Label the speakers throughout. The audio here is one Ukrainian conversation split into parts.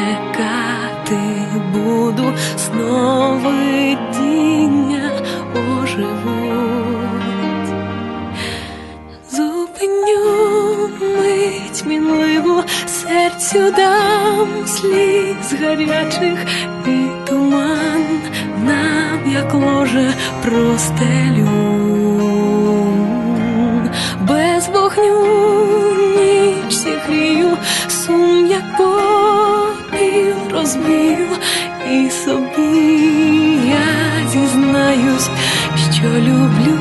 Speaker 1: Чекати буду сновидіння оживуть. Зупиню мить мінливу, серцю дам сліз гарячих і туман нам, як ложе, простелю. Розбію, і собі я зізнаюсь, що люблю.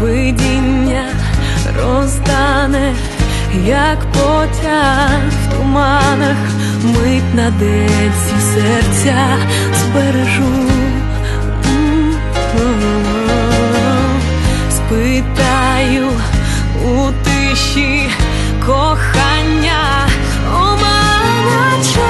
Speaker 1: Видіння роздане, як потяг в туманах, мить на всі серця збережу. М-м-м. У тиші кохання, оманачем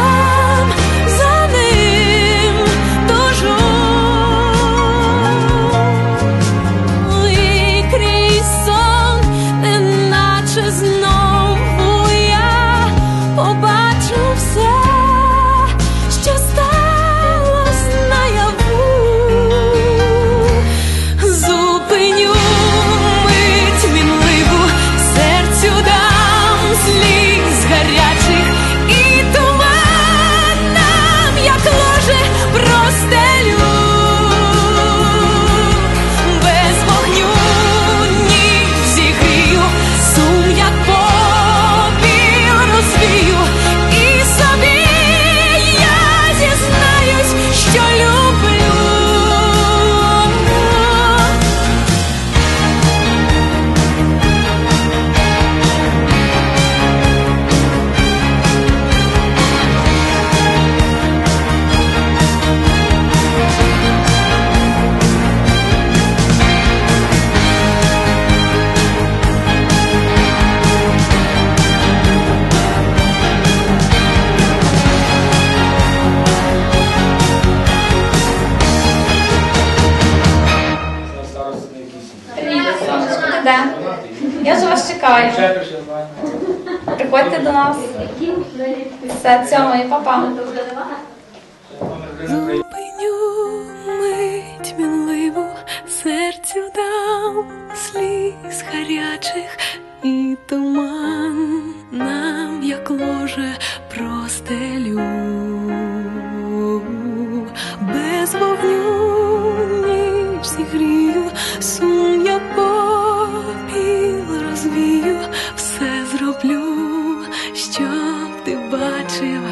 Speaker 1: Я
Speaker 2: ж вас чекаю. Приходьте до нас. Все, цьому і папа.
Speaker 1: Зупиню мить мінливу, серцю дам сліз гарячих і туман нам, як ложе, простелю. zobaczyła